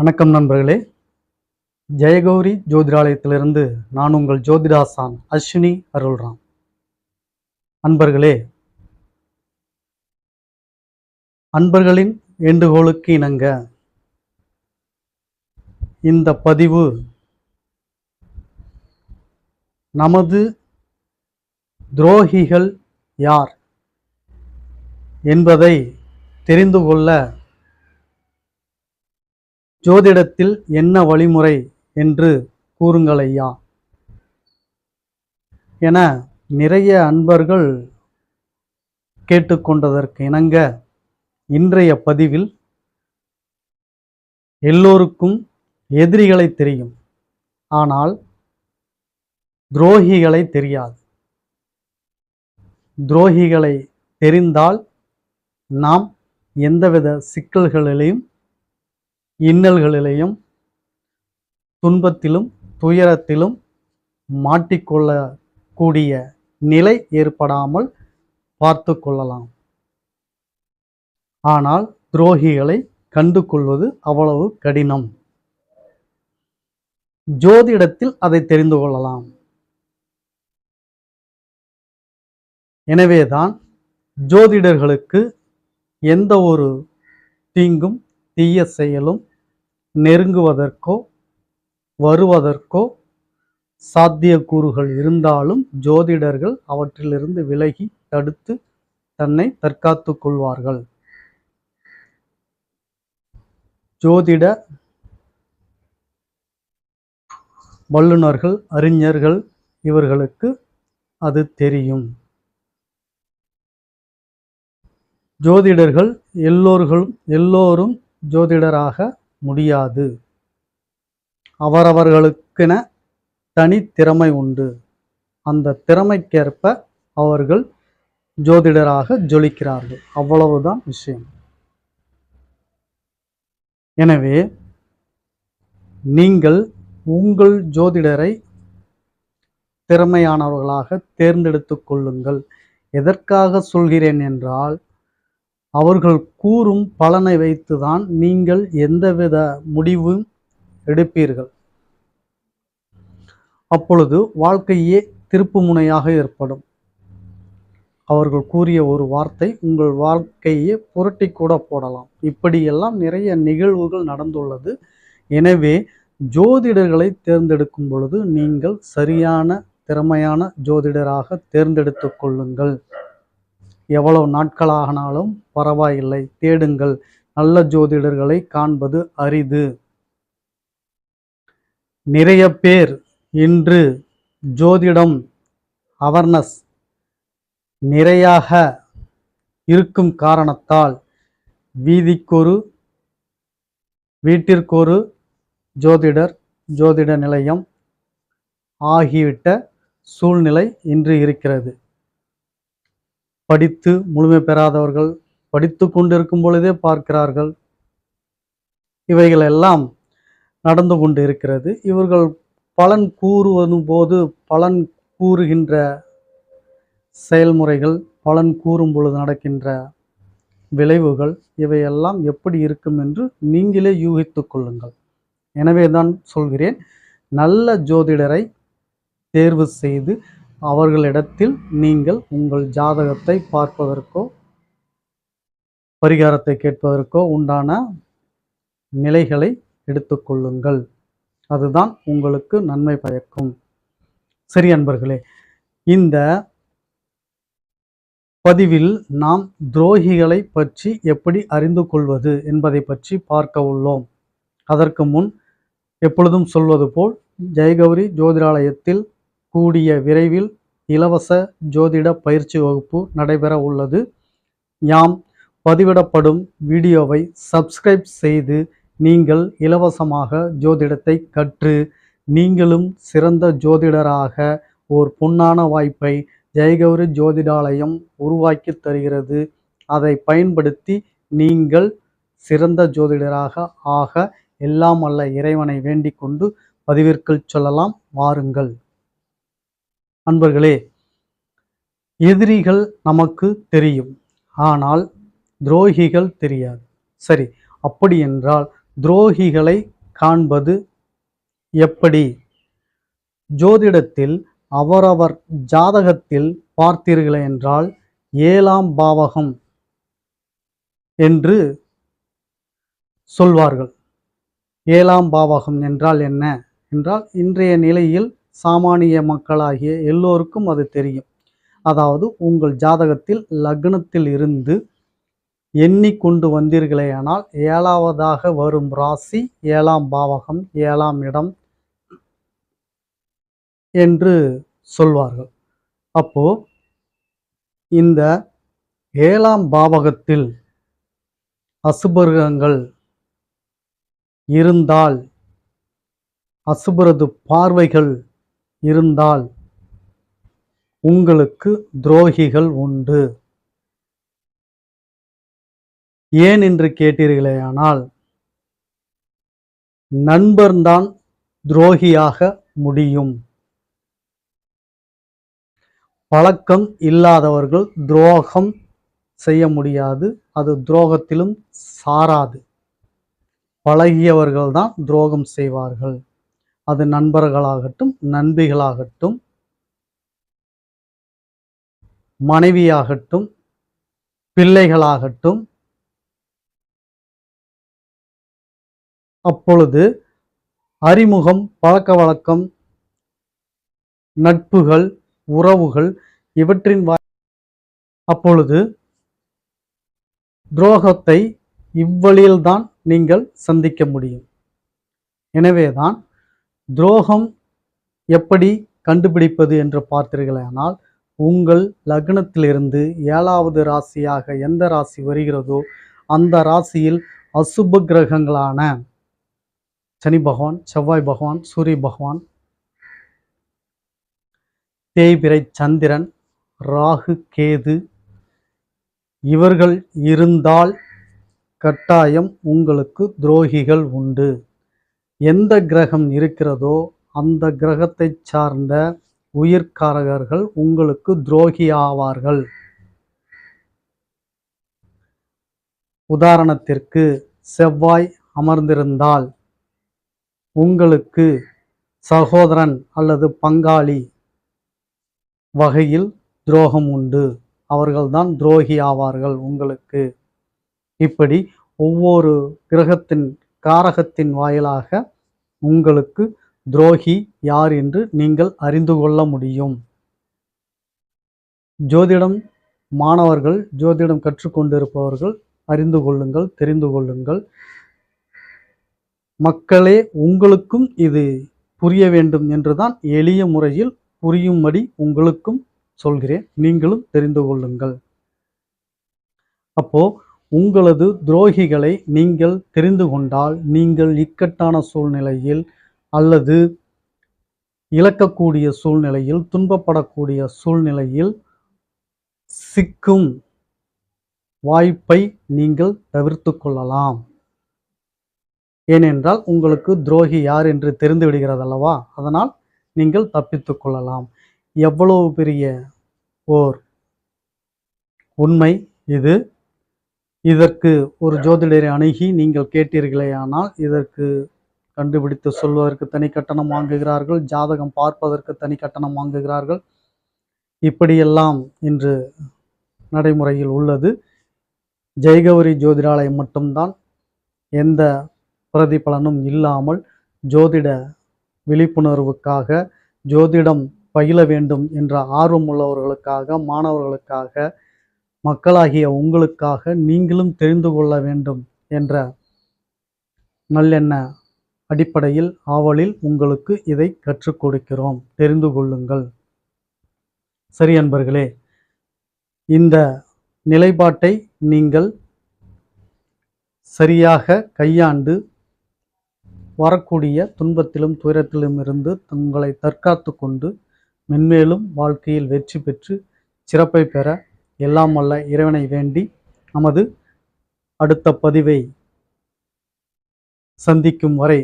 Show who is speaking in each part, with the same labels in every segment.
Speaker 1: வணக்கம் நண்பர்களே. ஜெயகௌரி ஜோதிடாலயத்திலிருந்து நான் உங்கள் ஜோதிடாசான் அஸ்வினி அருள்ராம். அன்பர்களே அன்பர்களின் வேண்டுகோளுக்கு இணங்க இந்த பதிவு நமது துரோகிகள் யார் என்பதை தெரிந்து கொள்ள ஜோதிடத்தில் என்ன வழிமுறை என்று கூறுங்கள் ஐயா என நிறைய அன்பர்கள் கேட்டுக்கொண்டதற்கு இணங்க இன்றைய பதிவில் எல்லோருக்கும் எதிரிகளை தெரியும். ஆனால் துரோகிகளை தெரியாது. துரோகிகளை தெரிந்தால் நாம் எந்தவித சிக்கல்களிலையும் இன்னல்களிலேயும் துன்பத்திலும் துயரத்திலும் மாட்டிக்கொள்ளக்கூடிய நிலை ஏற்படாமல் பார்த்து கொள்ளலாம். ஆனால் துரோகிகளை கண்டு கொள்வது அவ்வளவு கடினம். ஜோதிடத்தில் அதை தெரிந்து கொள்ளலாம். எனவேதான் ஜோதிடர்களுக்கு எந்த ஒரு தீங்கும் தீய செயலும் நெருங்குவதற்கோ வருவதற்கோ சாத்தியக்கூறுகள் இருந்தாலும் ஜோதிடர்கள் அவற்றிலிருந்து விலகி தடுத்து தன்னை தற்காத்து கொள்வார்கள். ஜோதிட வல்லுநர்கள் அறிஞர்கள் இவர்களுக்கு அது தெரியும். ஜோதிடர்கள் எல்லோர்களும் எல்லோரும் ஜோதிடராக முடியாது. அவரவர்களுக்கென தனி திறமை உண்டு. அந்த திறமைக்கேற்ப அவர்கள் ஜோதிடராக ஜொலிக்கிறார்கள். அவ்வளவுதான் விஷயம். எனவே நீங்கள் உங்கள் ஜோதிடரை திறமையானவர்களாக தேர்ந்தெடுத்துக் கொள்ளுங்கள். எதற்காக சொல்கிறேன் என்றால் அவர்கள் கூறும் பலனை வைத்துதான் நீங்கள் எந்தவித முடிவும் எடுப்பீர்கள். அப்பொழுது வாழ்க்கையே திருப்பு முனையாக ஏற்படும். அவர்கள் கூறிய ஒரு வார்த்தை உங்கள் வாழ்க்கையே புரட்டி கூட போடலாம். இப்படியெல்லாம் நிறைய நிகழ்வுகள் நடந்துள்ளது. எனவே ஜோதிடர்களை தேர்ந்தெடுக்கும் பொழுது நீங்கள் சரியான திறமையான ஜோதிடராக தேர்ந்தெடுத்து கொள்ளுங்கள். எவ்வளவு நாட்களாகனாலும் பரவாயில்லை. தேடுங்கள். நல்ல ஜோதிடர்களை காண்பது அரிது. நிறைய பேர் இன்று ஜோதிடம் அவர்னஸ் நிறையாக இருக்கும் காரணத்தால் வீதிக்கொரு வீட்டிற்கொரு ஜோதிடர் ஜோதிட நிலையம் ஆகிவிட்ட சூழ்நிலை இன்று இருக்கிறது. படித்து முழுமை பெறாதவர்கள் படித்து கொண்டிருக்கும் பொழுதே பார்க்கிறார்கள். இவைகளெல்லாம் நடந்து கொண்டு இருக்கிறது இவர்கள் பலன் கூறுவதும் போது பலன் கூறுகின்ற செயல்முறைகள் பலன் கூறும் பொழுது நடக்கின்ற விளைவுகள் இவையெல்லாம் எப்படி இருக்கும் என்று நீங்களே யூகித்து கொள்ளுங்கள். எனவே தான் சொல்கிறேன் நல்ல ஜோதிடரை தேர்வு செய்து அவர்களிடத்தில் நீங்கள் உங்கள் ஜாதகத்தை பார்ப்பதற்கோ பரிகாரத்தை கேட்பதற்கோ உண்டான நிலைகளை எடுத்துக்கொள்ளுங்கள் அதுதான் உங்களுக்கு நன்மை பயக்கும். சரி அன்பர்களே இந்த பதிவில் நாம் துரோகிகளை பற்றி எப்படி அறிந்து கொள்வது என்பதை பற்றி பார்க்க உள்ளோம். அதற்கு முன் எப்பொழுதும் சொல்வது போல் ஜெயகௌரி ஜோதிராலயத்தில் கூடிய விரைவில் இலவச ஜோதிட பயிற்சி வகுப்பு நடைபெற உள்ளது. யாம் பதிவிடப்படும் வீடியோவை சப்ஸ்கிரைப் செய்து நீங்கள் இலவசமாக ஜோதிடத்தை கற்று நீங்களும் சிறந்த ஜோதிடராக ஓர் பொன்னான வாய்ப்பை ஜெயகௌரி ஜோதிடாலயம் உருவாக்கி தருகிறது. அதை பயன்படுத்தி நீங்கள் சிறந்த ஜோதிடராக ஆக எல்லாம் அல்ல இறைவனை வேண்டிக் கொண்டு பதிவிற்குள் சொல்லலாம். வாருங்கள். அன்பர்களே எதிரிகள் நமக்கு தெரியும் ஆனால் துரோகிகள் தெரியாது. சரி அப்படி என்றால் துரோகிகளை காண்பது எப்படி? ஜோதிடத்தில் அவரவர் ஜாதகத்தில் பார்த்தீர்கள் என்றால் ஏழாம் பாவகம் என்று சொல்வார்கள். ஏழாம் பாவகம் என்றால் என்ன? என்றால் இன்றைய நிலையில் சாமானிய மக்களாகிய எல்லோருக்கும் அது தெரியும். அதாவது உங்கள் ஜாதகத்தில் லக்னத்தில் இருந்து எண்ணிக்கொண்டு வந்தீர்களேயானால் ஏழாவதாக வரும் ராசி ஏழாம் பாவகம் ஏழாம் இடம் என்று சொல்வார்கள். அப்போ இந்த ஏழாம் பாவகத்தில் அசுபர்கங்கள் இருந்தால் அசுபரது பார்வைகள் இருந்தால் உங்களுக்கு துரோகிகள் உண்டு. ஏன் என்று கேட்டீர்களேயானால் நண்பர்தான் துரோகியாக முடியும். பழக்கம் இல்லாதவர்கள் துரோகம் செய்ய முடியாது. அது துரோகத்திலும் சாராது. பழகியவர்கள் தான் துரோகம் செய்வார்கள். அது நண்பர்களாகட்டும் நண்பிகளாகட்டும் மனைவியாகட்டும் பிள்ளைகளாகட்டும் அப்பொழுது அறிமுகம் பழக்க வழக்கம் நட்புகள் உறவுகள் இவற்றின் வாய் அப்பொழுது துரோகத்தை இவ்வழியில்தான் நீங்கள் சந்திக்க முடியும். எனவேதான் துரோகம் எப்படி கண்டுபிடிப்பது என்று பார்த்தீர்களானால் உங்கள் லக்னத்திலிருந்து ஏழாவது ராசியாக எந்த ராசி வருகிறதோ அந்த ராசியில் அசுப கிரகங்களான சனி பகவான் செவ்வாய் பகவான் சூரிய பகவான் தேய்பிரை சந்திரன் ராகு கேது இவர்கள் இருந்தால் கட்டாயம் உங்களுக்கு துரோகிகள் உண்டு. எந்த கிரகம் இருக்கிறதோ அந்த கிரகத்தை சார்ந்த உயிர்காரகர்கள் உங்களுக்கு துரோகி ஆவார்கள். உதாரணத்திற்கு செவ்வாய் அமர்ந்திருந்தால் உங்களுக்கு சகோதரன் அல்லது பங்காளி வகையில் துரோகம் உண்டு. அவர்கள்தான் துரோகி ஆவார்கள் உங்களுக்கு. இப்படி ஒவ்வொரு கிரகத்தின் காரகத்தின் வாயிலாக உங்களுக்கு துரோகி யார் என்று நீங்கள் அறிந்து கொள்ள முடியும். ஜோதிடம் மாணவர்கள் ஜோதிடம் கற்றுக்கொண்டிருப்பவர்கள் அறிந்து கொள்ளுங்கள் தெரிந்து கொள்ளுங்கள். மக்களே உங்களுக்கும் இது புரிய வேண்டும் என்றுதான் எளிய முறையில் புரியும்படி உங்களுக்கும் சொல்கிறேன். நீங்களும் தெரிந்து கொள்ளுங்கள். அப்போ உங்களது துரோகிகளை நீங்கள் தெரிந்து கொண்டால் நீங்கள் இக்கட்டான சூழ்நிலையில் அல்லது இழக்கக்கூடிய சூழ்நிலையில் துன்பப்படக்கூடிய சூழ்நிலையில் சிக்கும் வாய்ப்பை நீங்கள் தவிர்த்து கொள்ளலாம். ஏனென்றால் உங்களுக்கு துரோகி யார் என்று தெரிந்து விடுகிறது அல்லவா அதனால் நீங்கள் தப்பித்து கொள்ளலாம். எவ்வளவு பெரிய ஓர் உண்மை இது. இதற்கு ஒரு ஜோதிடரை அணுகி நீங்கள் கேட்டீர்களே ஆனால் இதற்கு கண்டுபிடித்து சொல்வதற்கு தனி கட்டணம் வாங்குகிறார்கள் ஜாதகம் பார்ப்பதற்கு தனி கட்டணம் வாங்குகிறார்கள். இப்படியெல்லாம் இன்று நடைமுறையில் உள்ளது. ஜெயகௌரி ஜோதிடாலயம் மட்டும்தான். எந்த பிரதிபலனும் இல்லாமல் ஜோதிட விழிப்புணர்வுக்காக ஜோதிடம் பயில வேண்டும் என்ற ஆர்வம் உள்ளவர்களுக்காக மாணவர்களுக்காக மக்களாகிய உங்களுக்காக நீங்களும் தெரிந்து கொள்ள வேண்டும் என்ற நல்லெண்ண அடிப்படையில் ஆவலில் உங்களுக்கு இதை கற்றுக் கொடுக்கிறோம். தெரிந்து கொள்ளுங்கள். சரி அன்பர்களே இந்த நிலைப்பாட்டை நீங்கள் சரியாக கையாண்டு வரக்கூடிய துன்பத்திலும் துயரத்திலும் இருந்து உங்களை தற்காத்து கொண்டு மென்மேலும் வாழ்க்கையில் வெற்றி பெற்று சிறப்பை பெற எல்லாம் வல்ல இறைவனை வேண்டி நமது அடுத்த பதிவை சந்திக்கும் வரை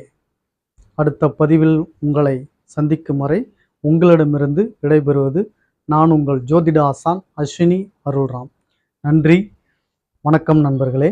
Speaker 1: அடுத்த பதிவில் உங்களை சந்திக்கும் வரை உங்களிடமிருந்து விடைபெறுவது நான் உங்கள் ஜோதிட ஆசான் அஸ்வினி அருள்ராம். நன்றி வணக்கம் நண்பர்களே.